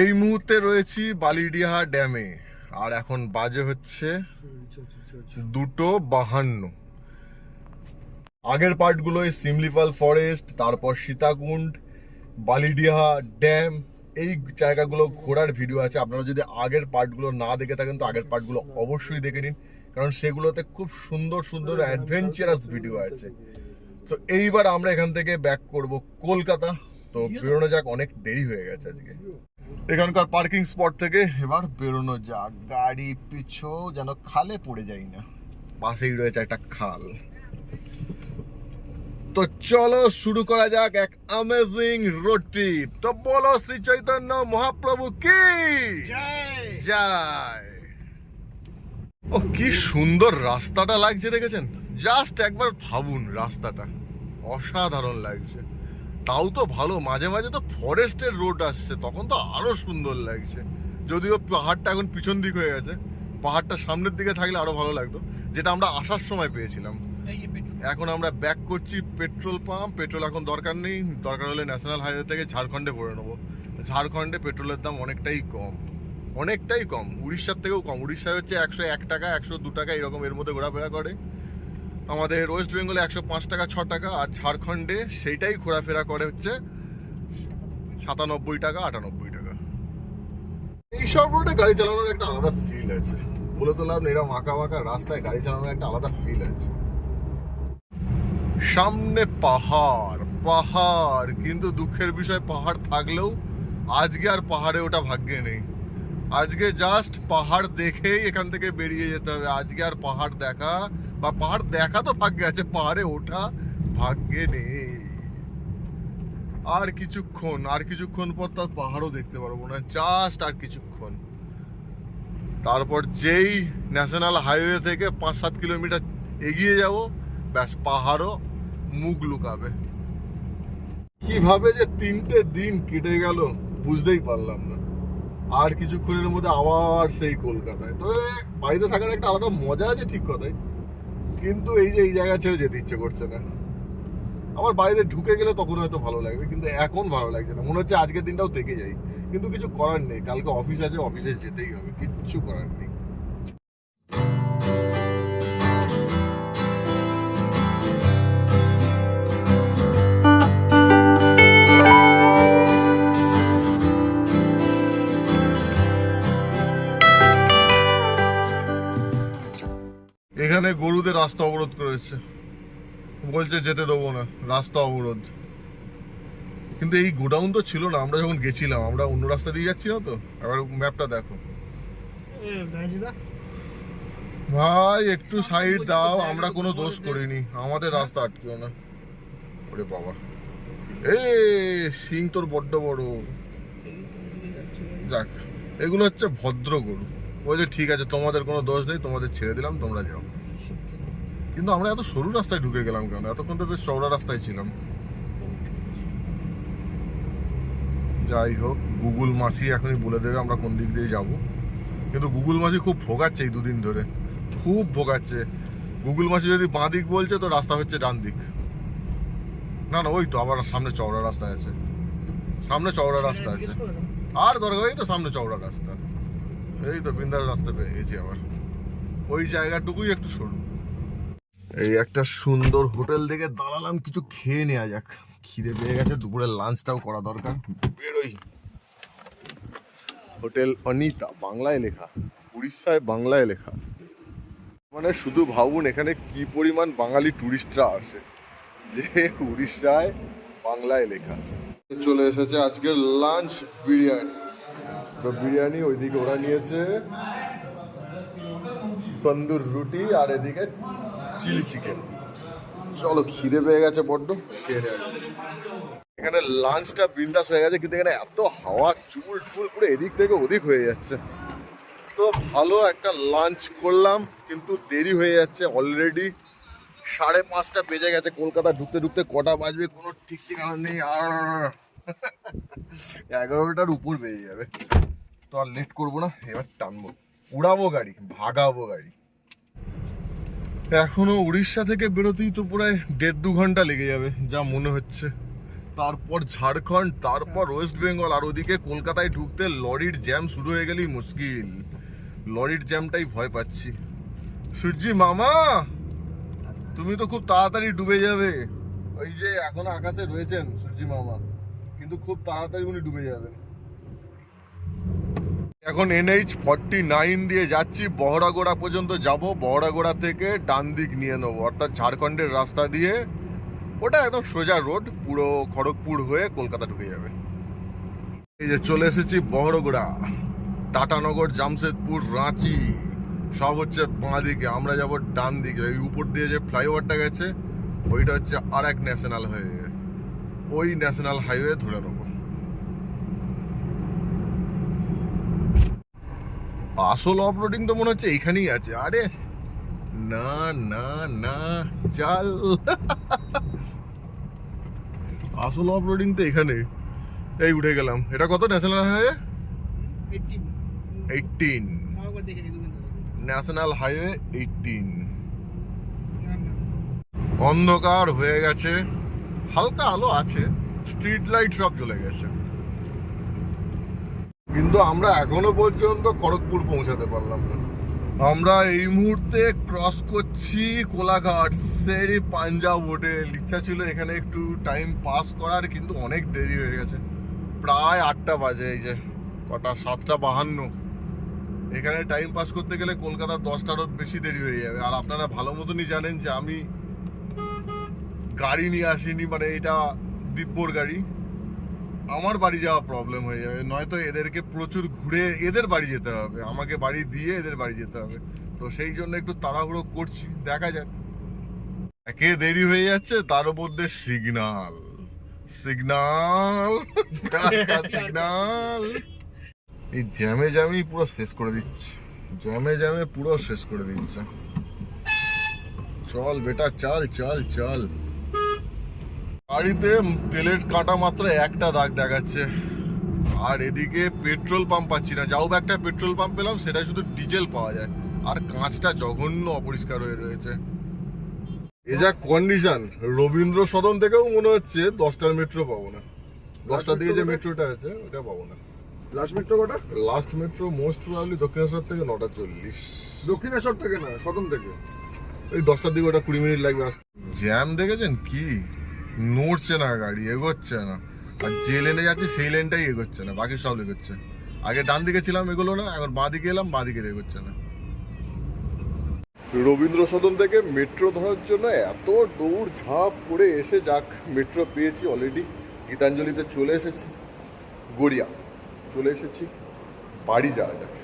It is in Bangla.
এই মুহূর্তে রয়েছি বালিডিহা ড্যামে। আর এখন বাজে হচ্ছে দুটো বাহান্ন। আগের পার্টগুলোয় সিমলিপাল ফরেস্ট, তারপর সীতাকুণ্ড, বালিডিহা ড্যাম, এই জায়গাগুলো ঘোরার ভিডিও আছে। আপনারা যদি আগের পার্টগুলো না দেখে থাকেন, তো আগের পার্টগুলো অবশ্যই দেখে নিন। কারণ সেগুলোতে খুব সুন্দর সুন্দর অ্যাডভেঞ্চারাস ভিডিও আছে। তো এইবার আমরা এখান থেকে ব্যাক করব কলকাতা। তো বেরোনো যাক অনেক দেরি হয়ে গেছে আজকে। এখানকার পার্কিং স্পট থেকে এবার বেরোনো যাক। গাড়ি পিছু যেন খালে পড়ে যাই না। পাশেই রয়েছে একটা খাল। তো চলো শুরু করা যাক এক অ্যামেজিং রোড ট্রিপ তো বলো শ্রী চৈতন্য মহাপ্রভু কি? জয়। ও কি সুন্দর রাস্তাটা লাগছে দেখেছেন? জাস্ট একবার ভাবুন রাস্তাটা। অসাধারণ লাগছে। তাও তো ভালো মাঝে মাঝে তো ফরেস্টের রোড আসছে তখন তো আরও সুন্দর লাগছে। যদিও পাহাড়টা এখন পিছন দিক হয়ে গেছে পাহাড়টা সামনের দিকে থাকলে আরও ভালো লাগতো যেটা আমরা আসার সময় পেয়েছিলাম। এখন আমরা ব্যাক করছি পেট্রোল পাম্প পেট্রোল এখন দরকার নেই দরকার হলে ন্যাশনাল হাইওয়ে থেকে ঝাড়খণ্ডে ভরে নেব। ঝাড়খণ্ডে পেট্রোলের দাম অনেকটাই কম অনেকটাই কম উড়িষ্যার থেকেও কম উড়িষ্যায় হচ্ছে একশো এক টাকা একশো দু টাকা এরকম এর মধ্যে ঘোরাফেরা করে। আমাদের ওয়েস্ট বেঙ্গলে একশো পাঁচ টাকা, ছ টাকা আর ঝাড়খণ্ডে সেইটাই ঘোরাফেরা করে হচ্ছে সাতানব্বই টাকা, আটানব্বই টাকা। এইসব রোডে গাড়ি চালানোর একটা আলাদা ফিল আছে। বলে তো লাভ এরকম আঁকা বাঁকা রাস্তায় গাড়ি চালানোর একটা আলাদা ফিল আছে। সামনে পাহাড় পাহাড়, কিন্তু দুঃখের বিষয় পাহাড় থাকলেও আজকে আর পাহাড়ে ওটা ভাগ্যে নেই। আজকে জাস্ট পাহাড় দেখেই এখান থেকে বেরিয়ে যেতে হবে। আজকে আর পাহাড় দেখা বা পাহাড় দেখা তো ভাগ্যে আছে, পাহাড়ে ওঠা ভাগ্যে নেই। আর কিছুক্ষণ আর কিছুক্ষণ পর তার পাহাড়ও দেখতে পারব না জাস্ট আর কিছুক্ষণ। তারপর যেই ন্যাশনাল হাইওয়ে থেকে পাঁচ সাত কিলোমিটার এগিয়ে যাব, ব্যাস পাহাড়ও মুখ লুকাবে। কীভাবে যে তিনটে দিন কেটে গেল, বুঝতেই পারলাম না। আর কিছুক্ষণের মধ্যে আবার সেই কলকাতায়। তবে বাড়িতে থাকার একটা আলাদা মজা আছে ঠিক কথাই। কিন্তু এই যে এই জায়গা ছেড়ে যেতে ইচ্ছে করছে না। আমার বাড়িতে ঢুকে গেলে তখন হয়তো ভালো লাগবে, কিন্তু এখন ভালো লাগছে না। মনে হচ্ছে আজকের দিনটাও থেকে যাই কিন্তু কিছু করার নেই। কালকে অফিস আছে, অফিসে যেতেই হবে। কিচ্ছু করার নেই। এখানে গরুদের রাস্তা অবরোধ করেছে। বলছে যেতে দেবো না রাস্তা অবরোধ। কিন্তু এই গোডাউন তো ছিল না আমরা যখন গেছিলাম আমরা অন্য রাস্তা দিয়ে যাচ্ছিলাম তো? এবার ম্যাপটা দেখো। ভাই একটু সাইড দাও আমরা কোনো দোষ করিনি। আমাদের রাস্তা আটকেও না। ওরে বাবা। এ সিং তোর বড্ড বড়। যাক এগুলো হচ্ছে ভদ্র গরু। যে ঠিক আছে তোমাদের কোনো দোষ নেই তোমাদের ছেড়ে দিলাম তোমরা যাও। কিন্তু আমরা এত সরু রাস্তায় ঢুকে গেলাম কেন? এতক্ষণ তো বেশ চওড়া রাস্তায় ছিলাম। যাই হোক গুগল মাসি এখনই বলে দেবে আমরা কোন দিক দিয়ে যাব। কিন্তু গুগল মাসি খুব ভোগাচ্ছে এই দুদিন ধরে। খুব ভোগাচ্ছে। গুগল মাসি যদি বাঁ দিক বলছে তো রাস্তা হচ্ছে ডান দিক। না না ওই তো আবার সামনে চওড়া রাস্তা আছে। সামনে চওড়া রাস্তা আছে। আর দরকার এই তো সামনে চওড়া রাস্তা। এই তো বিন্দাস রাস্তা পেয়ে গেছি আবার। ওই জায়গাটুকুই একটু সরু। এই একটা সুন্দর হোটেল দেখে দাঁড়ালাম, কিছু খেয়ে নেওয়া যাক। খিদে পেয়ে গেছে, দুপুরের লাঞ্চটাও করা দরকার। বেরোই। হোটেল অনিতা, বাংলায় লেখা। উড়িষ্যায় বাংলায় লেখা। মানে শুধু ভাবুন এখানে কি পরিমাণ বাঙালি টুরিস্টরা আসে। যে উড়িষ্যায় বাংলায় লেখা। চলে এসেছে আজকের লাঞ্চ বিরিয়ানি। তো বিরিয়ানি ওইদিকে ওরা নিয়েছে। তন্দুর রুটি আর এদিকে চিলি চিকেন। চলো, খিদে পেয়ে গেছে বড্ড, খেয়ে এখানে লাঞ্চটা বিন্দাস হয়ে গেছে, কিন্তু এখানে এত হাওয়া, চুল টুল পুরো এদিক থেকে ওদিক হয়ে যাচ্ছে। তো ভালো একটা লাঞ্চ করলাম, কিন্তু দেরি হয়ে যাচ্ছে অলরেডি সাড়ে পাঁচটা বেজে গেছে, কলকাতা ঢুকতে ঢুকতে কটা বাজবে, কোনো ঠিক ঠিকানা নেই, আর এগারোটার উপর বেজে যাবে। তো আর লেট করব না, এবার টানবো। উড়াবো গাড়ি, ভাগাবো গাড়ি। এখনও উড়িষ্যা থেকে বেরোতেই তো প্রায় দেড় দু ঘণ্টা লেগে যাবে, যা মনে হচ্ছে। তারপর ঝাড়খণ্ড, তারপর ওয়েস্ট বেঙ্গল, আর ওদিকে কলকাতায় ঢুকতে লরির জ্যাম শুরু হয়ে গেলেই মুশকিল। লরির জ্যামটাই ভয় পাচ্ছি। সূর্যি মামা, তুমি তো খুব তাড়াতাড়ি ডুবে যাবে। ওই যে এখন আকাশে রয়েছেন সূর্যি মামা, কিন্তু খুব তাড়াতাড়ি উনি ডুবে যাবেন। এখন এনএইচ ফর্টি নাইন দিয়ে যাচ্ছি, বহরাগোড়া পর্যন্ত যাব, বহরাগোড়া থেকে ডান দিক নিয়ে নেব। অর্থাৎ ঝাড়খণ্ডের রাস্তা দিয়ে ওটা একদম সোজা রোড, পুরো খড়গপুর হয়ে কলকাতা ঢুকে যাবে। এই যে চলে এসেছি বহরগোড়া টাটানগর জামশেদপুর, রাঁচি, সব হচ্ছে বাঁ দিকে আমরা যাব ডান দিকে ওই উপর দিয়ে যে ফ্লাইওভারটা গেছে, ওইটা হচ্ছে আর এক ন্যাশনাল হাইওয়ে। ওই ন্যাশনাল হাইওয়ে ধরে নেব। আসল অফরোডিং তো মনে হচ্ছে এইখানেই আছে। আরে না না না চাল। আসল অফরোডিং তো এখানে। এই উঠে গেলাম। এটা কত national highway eighteen. National highway eighteen. অন্ধকার হয়ে গেছে। হালকা আলো আছে। স্ট্রিট লাইট সব চলে গেছে। কিন্তু আমরা এখনও পর্যন্ত খড়গপুর পৌঁছাতে পারলাম না। আমরা এই মুহূর্তে ক্রস করছি কোলাঘাট। সেরি পাঞ্জাব হোটেল ইচ্ছা ছিল এখানে একটু টাইম পাস করার, কিন্তু অনেক দেরি হয়ে গেছে। প্রায় আটটা বাজে এই যে, কটা, সাতটা বাহান্ন। এখানে টাইম পাস করতে গেলে কলকাতার দশটারও বেশি দেরি হয়ে যাবে। আর আপনারা ভালো মতনই জানেন যে আমি গাড়ি নিয়ে আসিনি মানে এটা দিব্যর গাড়ি। আমার বাড়ি যাওয়া প্রবলেম হয়ে যাবে। নয়তো এদেরকে প্রচুর ঘুরে এদের বাড়ি যেতে হবে। আমাকে বাড়ি দিয়ে এদের বাড়ি যেতে হবে। তো সেই জন্য একটু তাড়াহুড়ো করছি। দেখা যাক। একে দেরি হয়ে যাচ্ছে, তার মধ্যে সিগনাল সিগনাল সিগনাল এই জ্যামে জ্যামেই পুরো শেষ করে দিচ্ছে। জ্যামে জ্যামে পুরো শেষ করে দিচ্ছে। চল বেটা, চল চল চল। গাড়িতে তেলের কাঁটা মাত্র একটা দাগ দেখাচ্ছে। আর এদিকে পেট্রোল পাম্প পাচ্ছি না। যাও একটা পেট্রোল পাম্প পেলাম সেটা শুধু ডিজেল পাওয়া যায়। আর কাঁচটা জঘন্য অপরিষ্কার হয়ে রয়েছে। এ যা কন্ডিশন রবীন্দ্র সদন থেকেও মনে হচ্ছে দশটার মেট্রো পাবো না। দশটা দিয়ে যে মেট্রোটা আছে ওটা পাবো না। লাস্ট মেট্রো কটা? Last metro most probably Dakshineswar থেকে নটা চল্লিশ। দক্ষিণেশ্বর থেকে না সদন থেকে। ওই দশটার দিকে ওটা কুড়ি মিনিট লাগবে। আসতে জ্যাম দেখেছেন কি? নড়ছে না গাড়ি, এগোচ্ছে না। আর যে লেনে যাচ্ছে, সেই লেনটাই এগোচ্ছে না, বাকি সব এগোচ্ছে। আগে ডান দিকে ছিলাম, এগুলো না, এখন বাঁ দিকে এলাম, বাঁ দিকে এগোচ্ছে না। রবীন্দ্র সদন থেকে মেট্রো ধরার জন্য এত দৌড় ঝাঁপ করে এসে যাক মেট্রো পেয়েছি অলরেডি গীতাঞ্জলিতে চলে এসেছি। গড়িয়া, চলে এসেছি। বাড়ি যাওয়া যাক।